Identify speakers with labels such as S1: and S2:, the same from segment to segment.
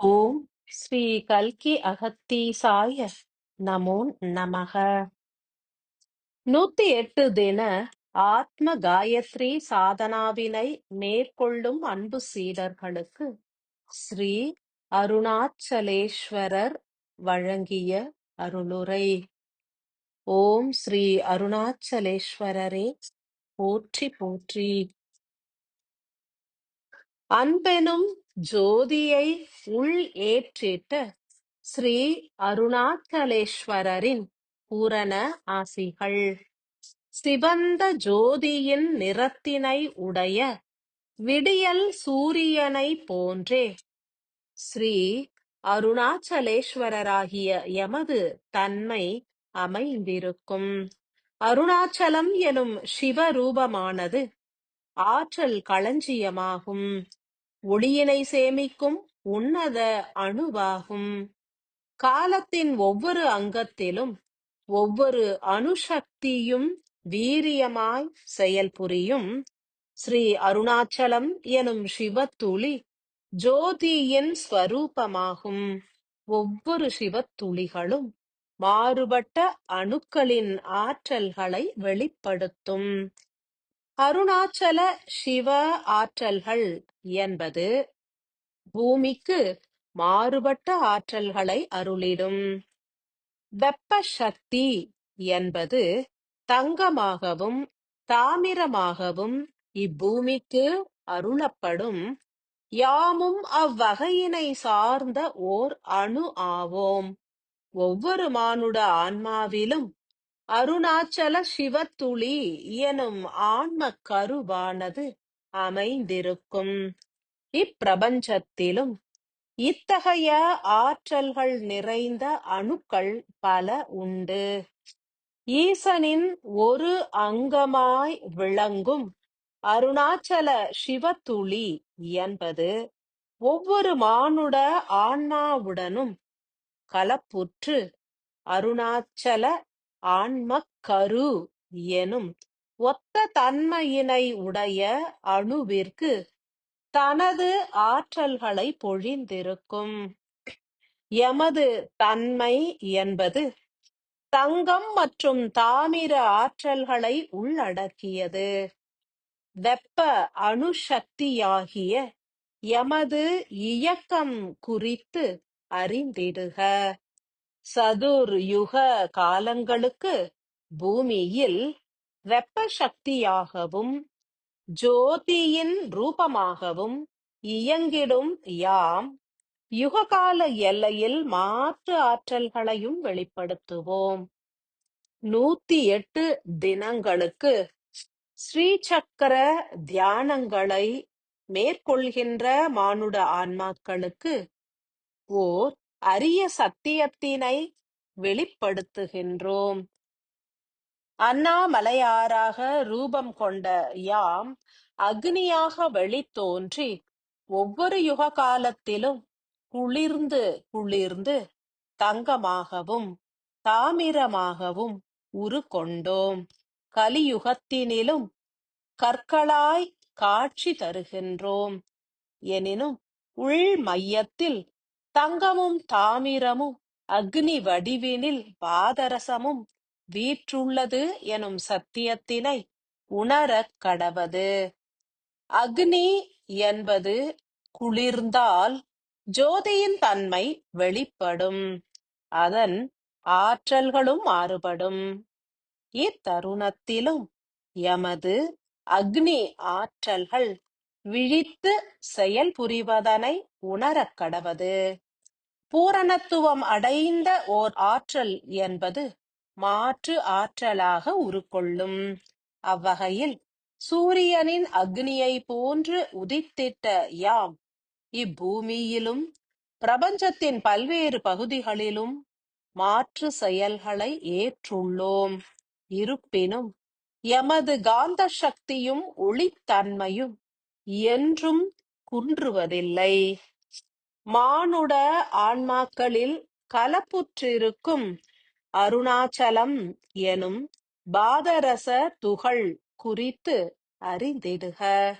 S1: ஓம் ஸ்ரீ கல்கி அகத்தீசாய நமோ நமக. நூத்தி எட்டு தின ஆத்ம காயத்ரி சாதனாவினை மேற்கொள்ளும் அன்பு சீடர்களுக்கு ஸ்ரீ அருணாச்சலேஸ்வரர் வழங்கிய அருளுரை. ஓம் ஸ்ரீ அருணாச்சலேஸ்வரரே போற்றி போற்றி. அன்பெனும் ஜோதியை உள் ஏற்றிட்ட ஸ்ரீ அருணாச்சலேஸ்வரரின் பூரண ஆசிகள். சிவந்த ஜோதியின் நிறத்தினை உடைய விடியல் சூரியனை போன்றே ஸ்ரீ அருணாச்சலேஸ்வரராகிய எமது தன்மை அமைந்திருக்கும். அருணாச்சலம் எனும் சிவரூபமானது ஆற்றல் களஞ்சியமாகும். ஒளியினை சேமிக்கும் உன்னத அணுவாகும். காலத்தின் ஒவ்வொரு அங்கத்திலும் ஒவ்வொரு அணுசக்தியும் வீரியமாய் செயல்புரியும். ஸ்ரீ அருணாச்சலம் எனும் சிவத்துளி ஜோதியின் ஸ்வரூபமாகும். ஒவ்வொரு சிவத்துளிகளும் மாறுபட்ட அணுக்களின் ஆற்றல்களை வெளிப்படுத்தும். அருணாச்சல சிவ ஆற்றல்கள் என்பது பூமிக்கு மாறுபட்ட ஆற்றல்களை அருளிடும். வெப்ப சக்தி என்பது தங்கமாகவும் தாமிரமாகவும் இப்பூமிக்கு அருளப்படும். யாமும் அவ்வகையினை சார்ந்த ஓர் அணு ஆவோம். ஒவ்வொரு மானுட ஆன்மாவிலும் அருணாச்சல சிவத்துளி எனும் ஆன்ம கருவானது அமைந்திருக்கும். இப்பிரபஞ்சத்திலும் இத்தகைய ஆற்றல்கள் நிறைந்த அணுக்கள் பல உண்டு. ஈசனின் ஒரு அங்கமாய் விளங்கும் அருணாச்சல சிவத்துளி என்பது ஒவ்வொரு மானுட ஆன்மாவுடனும் கலப்புற்று அருணாச்சல ஆன்மக்கரு எனும் ஒத்த தன்மையினை உடைய அணுவிற்கு தனது ஆற்றல்களை பொழிந்திருக்கும். எமது தன்மை என்பது தங்கம் மற்றும் தாமிர ஆற்றல்களை உள்ளடக்கியது. வெப்ப அணுசக்தியாகிய எமது இயக்கம் குறித்து அறிந்திடுக. சதுர் யுக காலங்களுக்கு பூமியில் வெப்ப சக்தியாகவும் ஜோதியின் ரூபமாகவும் இயங்கிடும் யாம் யுககால எல்லையில் மாற்று ஆற்றல்களையும் வெளிப்படுத்துவோம். நூத்தி எட்டு தினங்களுக்கு ஸ்ரீசக்கர தியானங்களை மேற்கொள்கின்ற மானுட ஆன்மாக்களுக்கு ஓர் அரிய சத்தியத்தினை வெளிப்படுத்துகின்றோம். அண்ணாமலையாராக ரூபம் கொண்ட யாம் அக்னியாக வெளித்தோன்றி ஒவ்வொரு யுக காலத்திலும் குளிர்ந்து குளிர்ந்து தங்கமாகவும் தாமிரமாகவும் உரு கொண்டோம் கலியுகத்தினிலும் கற்களாய் காட்சி தருகின்றோம். எனினும் உள் மையத்தில் தங்கமும் தாமிரமும் அக்னி வடிவினில் பாதரசமும் வீற்றுள்ளது எனும் சத்தியத்தினை உணரக் கடவது. அக்னி என்பது குளிர்ந்தால் ஜோதியின் தன்மை வெளிப்படும். அதன் ஆற்றல்களும் மாறுபடும். இத்தருணத்திலும் எமது அக்னி ஆற்றல்கள் விழித்து செயல்புரிவதனை உணரக் கடவது. பூரணத்துவம் அடைந்த ஓர் ஆற்றல் என்பது மாற்று ஆற்றலாக உருக்கொள்ளும். அவ்வகையில் சூரியனின் அக்னியை போன்று உதித்திட்ட யாம் இப்பூமியிலும் பிரபஞ்சத்தின் பல்வேறு பகுதிகளிலும் மாற்று செயல்களை ஏற்றுள்ளோம். இருப்பினும் எமது காந்த சக்தியும் ஒளித்தன்மையும் என்றும் குன்றுவதில்லை. மானுட ஆன்மாக்களில் கலப்புற்றிருக்கும் அருணாச்சலம் எனும் பாதரச துகள் குறித்து அறிந்திடுக.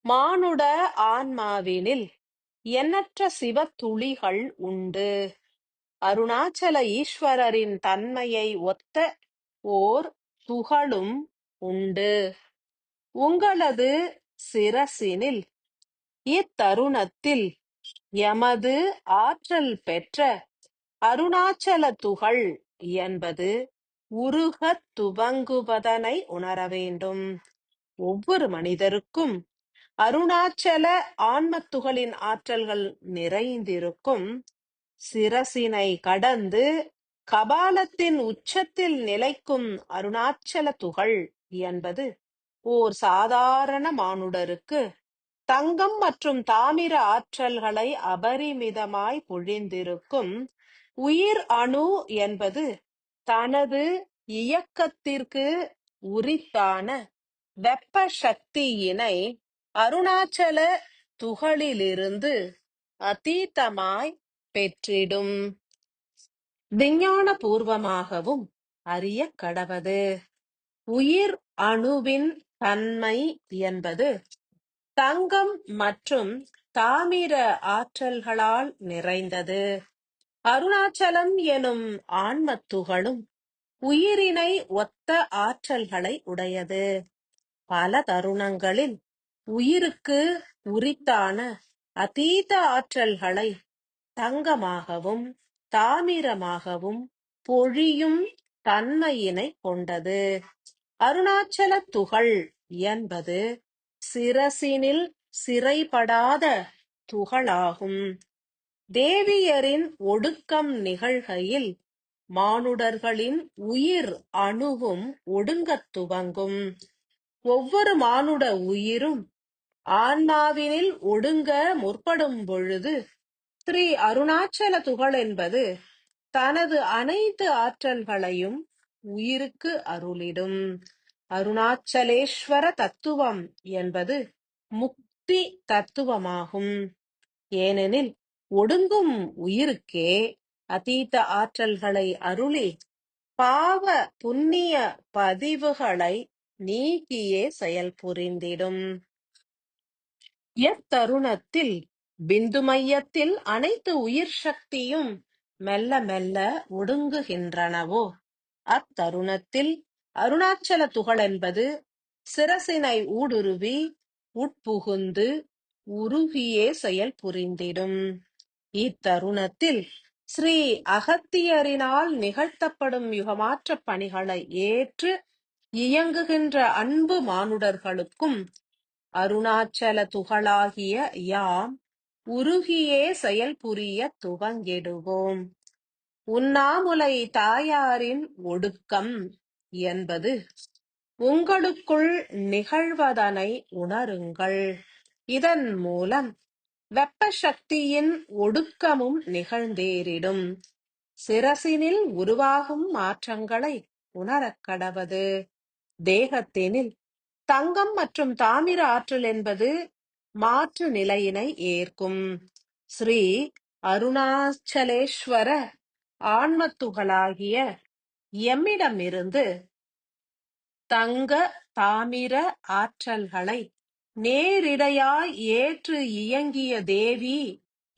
S1: மானுட ஆன்மாவினில் எண்ணற்ற சிவத்துளிகள் உண்டு. அருணாச்சல ஈஸ்வரரின் தன்மையை ஒத்த ஓர் துகளும் உண்டு. உங்களது சிரசினில் இத்தருணத்தில் எமது ஆற்றல் பெற்ற அருணாச்சல துகள் என்பது உருகத் துவங்குவதனை உணர வேண்டும். ஒவ்வொரு மனிதருக்கும் அருணாச்சல ஆன்மத்துகளின் ஆற்றல்கள் நிறைந்திருக்கும். சிரசினை கடந்து கபாலத்தின் உச்சத்தில் நிலைக்கும் அருணாச்சல துகள் என்பது ஓர் சாதாரண மானுடருக்கு தங்கம் மற்றும் தாமிர ஆற்றல்களை அபரிமிதமாய் பொழிந்திருக்கும் உயிர் அணு என்பது தனது இயக்கத்திற்கு உரித்தான வெப்ப சக்தியினை அருணாச்சல துகளிலிருந்து அதீதமாய் பெற்றிடும். விஞ்ஞான பூர்வமாகவும் அறிய கடவது. உயிர் அணுவின் தன்மை என்பது தங்கம் மற்றும் தாமிர ஆற்றல்களால் நிறைந்தது. அருணாச்சலம் எனும் ஆன்மத்துகளும் உயிரினை ஒத்த ஆற்றல்களை உடையது. பல தருணங்களில் உயிருக்கு உரித்தான அதீத ஆற்றல்களை தங்கமாகவும் தாமிரமாகவும் பொழியும் தன்மையினை கொண்டது. அருணாச்சல துகள் என்பது சிரசினில் சிறைபடாத துகளாகும். தேவியரின் ஒடுக்கம் நிகழ்கையில் மானுடர்களின் உயிர் அணுவும் ஒடுங்கத் துவங்கும். ஒவ்வொரு மானுட உயிரும் ஆன்மாவினில் ஒடுங்க முற்படும் பொழுது ஸ்ரீ அருணாச்சல துகள் என்பது தனது அனைத்து ஆற்றல்களையும் உயிருக்கு அருளிடும். அருணாச்சலேஸ்வர தத்துவம் என்பது முக்தி தத்துவமாகும் ஏனெனில் ஒடுங்கும் உயிருக்கே அதீத ஆற்றல்களை அருளி பாவ புண்ணிய பதிவுகளை நீக்கியே செயல் புரிந்திடும். எத்தருணத்தில் பிந்து மையத்தில் அனைத்து உயிர் சக்தியும் மெல்ல மெல்ல ஒடுங்குகின்றனவோ அத்தருணத்தில் அருணாச்சல துகள் என்பது சிரசினை ஊடுருவி உட்புகுந்து உருகியே செயல் புரிந்திடும். இத்தருணத்தில் ஸ்ரீ அகத்தியரினால் நிகழ்த்தப்படும் யுகமாற்ற பணிகளை ஏற்று இயங்குகின்ற அன்பு மானுடர்களுக்கும் அருணாச்சல துகளாகிய யாம் உருகியே செயல் புரிய துவங்கிடுவோம். உண்ணாமுலை தாயாரின் ஒடுக்கம் என்பது உங்களுக்குள் நிகழ்வதனை உணருங்கள். இதன் மூலம் வெப்ப சக்தியின் ஒடுக்கமும் நிகழ்ந்தேறிடும். சிரசினில் உருவாகும் மாற்றங்களை உணரக்கடவது தேகத்தினில் தங்கம் மற்றும் தாமிர ஆற்றல் என்பது மாற்று நிலையினை ஏற்கும். ஸ்ரீ அருணாச்சலேஸ்வர ஆன்மத்துகளாகிய எம்மிடமிருந்து தங்க தாமிர ஆற்றல்களை நேரிடையாய் ஏற்று இயங்கிய தேவி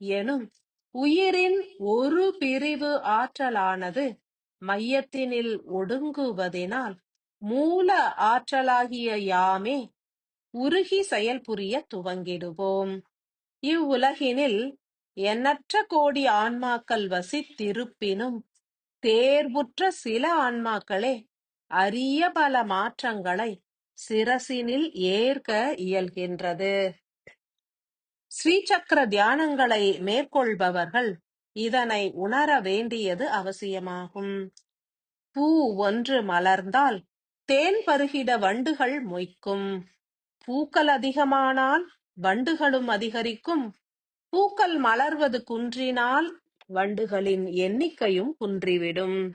S1: எனும் உயிரின் ஒரு பிரிவு ஆற்றலானது மையத்தினில் ஒடுங்குவதினால் மூல ஆற்றலாகிய யாமே உருகி செயல்புரிய துவங்கிடுவோம். இவ்வுலகினில் எண்ணற்ற கோடி ஆன்மாக்கள் வசித்திருப்பினும் தேர்வுற்ற சில ஆன்மாக்களே அரிய பல மாற்றங்களை சிரசினில் ஏற்க இயல்கின்றது. ஸ்ரீசக்கர தியானங்களை மேற்கொள்பவர்கள் இதனை உணர வேண்டியது அவசியமாகும். பூ ஒன்று மலர்ந்தால் தேன் பருகிட வண்டுகள் மொய்க்கும். பூக்கள் அதிகமானால் வண்டுகளும் அதிகரிக்கும். பூக்கள் மலர்வது குன்றினால் வண்டுகளின் எண்ணிக்கையும் குன்றிவிடும்.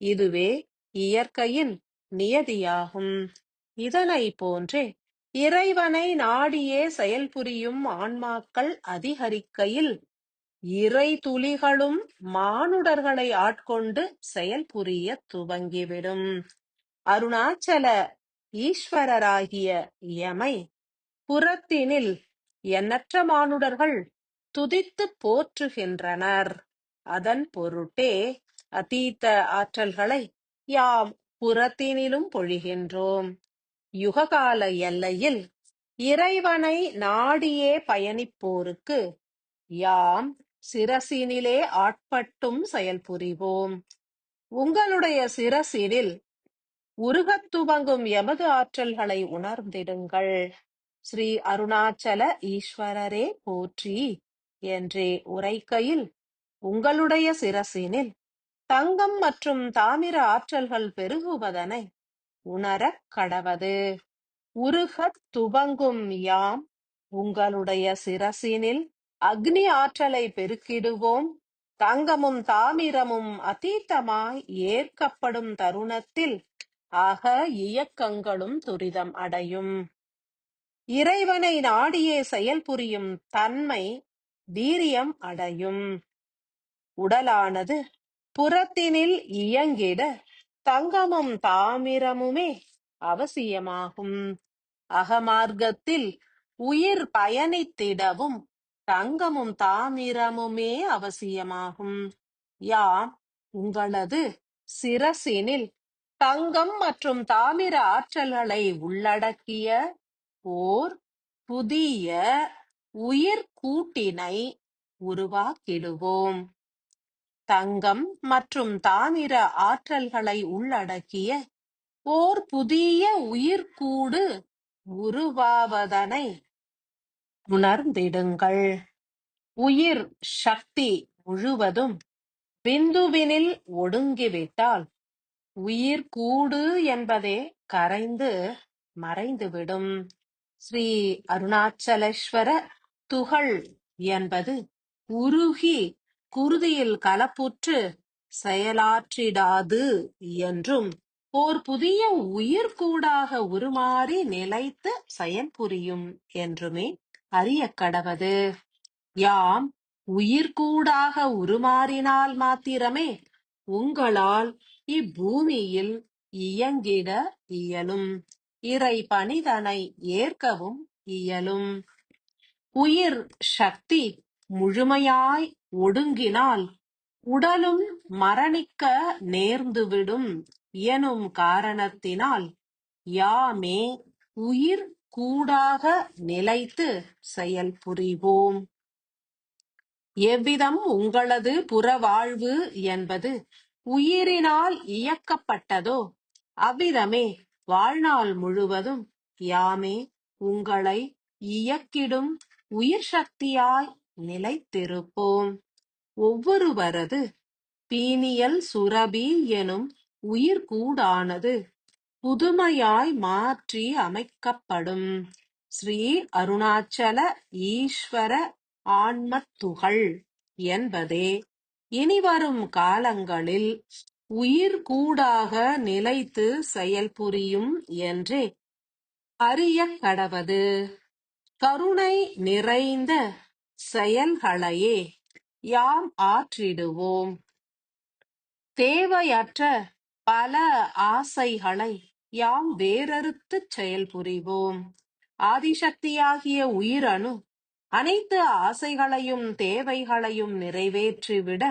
S1: இதுவே இயற்கையின் நியதியாகும். இதனை போன்றே இறைவனை நாடியே செயல்புரியும் ஆன்மாக்கள் அதிகரிக்கையில் இறை துளிகளும் மானுடர்களை ஆட்கொண்டு செயல்புரிய துவங்கிவிடும். அருணாச்சல ஈஸ்வரராகிய எமை புறத்தினில் எண்ணற்ற மானுடர்கள் துதித்துப் போற்றுகின்றனர். அதன் பொருட்டே அதீத்த ஆற்றல்களை யாம் புறத்தினிலும் பொழிகின்றோம். யுககால எல்லையில் இறைவனை நாடியே பயணிப்போருக்கு யாம் சிரசினிலே ஆட்பட்டும் செயல்புரிவோம் உங்களுடைய சிரசினில் உருகத் துவங்கும் எமது ஆற்றல்களை உணர்ந்திடுங்கள். ஸ்ரீ அருணாச்சல ஈஸ்வரரே போற்றி என்றே உரைக்கையில் உங்களுடைய சிரசினில் தங்கம் மற்றும் தாமிர ஆற்றல்கள் பெருகுவதனை உணரக் கடவது. உருகத் துவங்கும் யாம் உங்களுடைய சிரசினில் அக்னி ஆற்றலை பெருக்கிடுவோம். தங்கமும் தாமிரமும் அதீத்தமாய் ஏற்கப்படும் தருணத்தில் ஆக இயக்கங்களும் துரிதம் அடையும். இறைவனை நாடியே செயல்புரியும் தன்மை வீரியம் அடையும். உடலானது புறத்தினில் இயங்கிட தங்கமும் தாமிரமுமே அவசியமாகும். அகமார்க்கத்தில் உயிர் பயணித்திடவும் தங்கமும் தாமிரமுமே அவசியமாகும். யாம் உங்களது சிரசினில் தங்கம் மற்றும் தாமிர ஆற்றல்களை உள்ளடக்கிய ஓர் புதிய உயிர் கூட்டினை உருவாக்கிடுவோம். தங்கம் மற்றும் தாமிர ஆற்றல்களை உள்ளடக்கிய ஓர் புதிய உயிர்க்கூடு உருவாவதனை உணர்ந்திடுங்கள். உயிர் சக்தி முழுவதும் பிந்துவினில் ஒடுங்கிவிட்டால் உயிர் கூடு என்பதே கரைந்து மறைந்துவிடும். ஸ்ரீ அருணாச்சலேஸ்வர துகள் என்பது உருகி குருதியில் கலப்புற்று செயலாற்றிடாது என்றும் ஓர் புதிய உயிர்கூடாக உருமாறி நிலைத்து செயல்புரியும் என்றுமே அறியக் கடவது. யாம் உயிர்கூடாக உருமாறினால் மாத்திரமே உங்களால் இப்பூமியில் இயங்கிட இயலும். இறை பணிதனை ஏற்கவும் இயலும். உயிர் சக்தி முழுமையாய் ஒடுங்கினால் உடலும் மரணிக்க நேர்ந்துவிடும் எனும் காரணத்தினால் யாமே உயிர் கூடாக நிலைத்து செயல்புரிவோம் எவ்விதம் உங்களது புறவாழ்வு என்பது உயிரினால் இயக்கப்பட்டதோ அவ்விதமே வாழ்நாள் முழுவதும் யாமே உங்களை இயக்கிடும் உயிர் சக்தியாய் நிலைத்திருப்போம். ஒவ்வொருவரது பீனியல் சுரபி எனும் உயிர்க்கூடானது புதுமையாய் மாற்றி அமைக்கப்படும். ஸ்ரீ அருணாச்சல ஈஸ்வர ஆன்மத்துகள் என்பதே. இனிவரும் காலங்களில் உயிர் கூடாக நிலைத்து செயல்புரியும் என்றே அறியக் கடவது. கருணை நிறைந்த செயல்களையே யாம் ஆற்றிடுவோம்? தேவையற்ற பல ஆசைகளை யாம் வேறறுத்துச் செயல்புரிவோம்? ஆதிசக்தியாகிய உயிரணு அனைத்து ஆசைகளையும் தேவைகளையும் நிறைவேற்றிவிட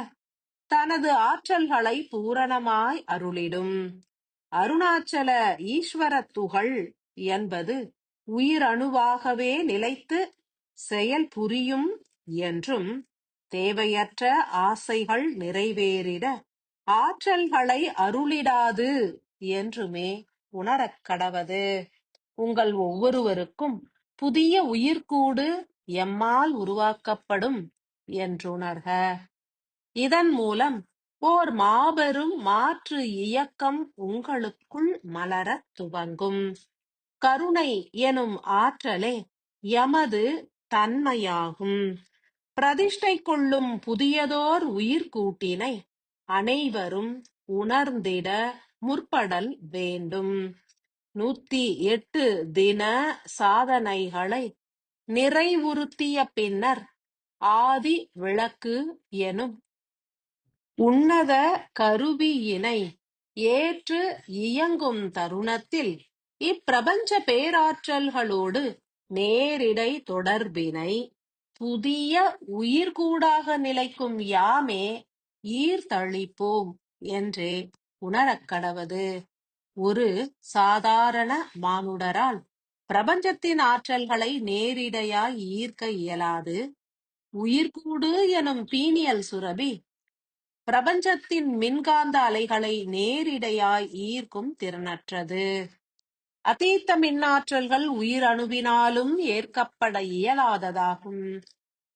S1: தனது ஆற்றல்களை பூரணமாய் அருளிடும். அருணாச்சல ஈஸ்வர துகள் என்பது உயிரணுவாகவே நிலைத்து செயல்புரியும் என்றும் தேவையற்ற ஆசைகள் நிறைவேறிட ஆற்றல்களை அருளிடாது என்றுமே உணரக் கடவது. உங்கள் ஒவ்வொருவருக்கும் புதிய உயிர்க்கூடு எம்மால் உருவாக்கப்படும் என்றுணர்க. இதன் மூலம் ஓர் மாபெரும் மாற்று இயக்கம் உங்களுக்குள் மலரத் துவங்கும். கருணை எனும் ஆற்றலே எமது தன்மையாகும். பிரதிஷ்டை கொள்ளும் புதியதோர் உயிர்க்கூட்டினை அனைவரும் உணர்ந்திட முற்படல் வேண்டும். நூத்தி எட்டு தின சாதனைகளை நிறைவுறுத்திய பின்னர் ஆதி விளக்கு எனும் உன்னத கருவியினை ஏற்று இயங்கும் தருணத்தில் இப்பிரபஞ்ச பேராற்றல்களோடு நேரிடை தொடர்பினை புதிய உயிர்கூடாக நிலைக்கும் யாமே ஈர்த்தழிப்போம் என்றே உணரக் கடவது. ஒரு சாதாரண மானுடரால் பிரபஞ்சத்தின் ஆற்றல்களை நேரிடையாய் ஈர்க்க இயலாது. உயிர்கூடு எனும் பீனியல் சுரபி பிரபஞ்சத்தின் மின்காந்த அலைகளை நேரிடையாய் ஈர்க்கும் திறனற்றது. அதீத்த மின்னாற்றல்கள் உயிரணுவினாலும் ஏற்கப்பட இயலாததாகும்.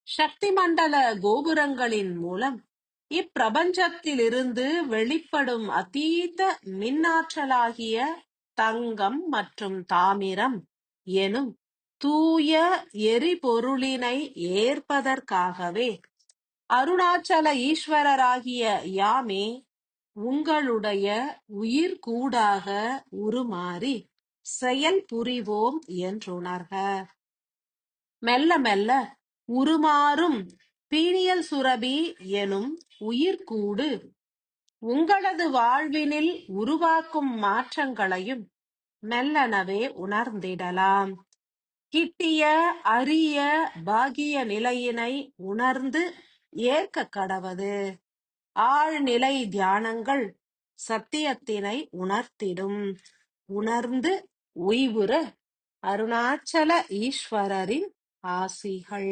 S1: சக்தி மண்டல கோபுரங்களின் மூலம் இப்பிரபஞ்சத்திலிருந்து வெளிப்படும் அதீத மின்னாற்றலாகிய தங்கம் மற்றும் தாமிரம் எனும் தூய எரிபொருளினை ஏற்பதற்காகவே அருணாச்சல ஈஸ்வரராகிய யாமே உங்களுடைய உயிர் கூடாக உருமாறி செயல் புரிவோம் என்றுணர்க. மெல்ல மெல்ல உருமாறும் பீனியல் சுரபி எனும் உயிர்கூடு. உங்களது வாழ்வினில் உருவாக்கும் மாற்றங்களையும் மெல்லனவே உணர்ந்திடலாம். கிட்டிய அரிய பாகிய நிலையினை உணர்ந்து ஏற்க கடவது. ஆழ்நிலை தியானங்கள் சத்தியத்தினை உணர்த்திடும். உணர்ந்து உய்வுற அருணாச்சல ஈஸ்வரரின் ஆசிகள்.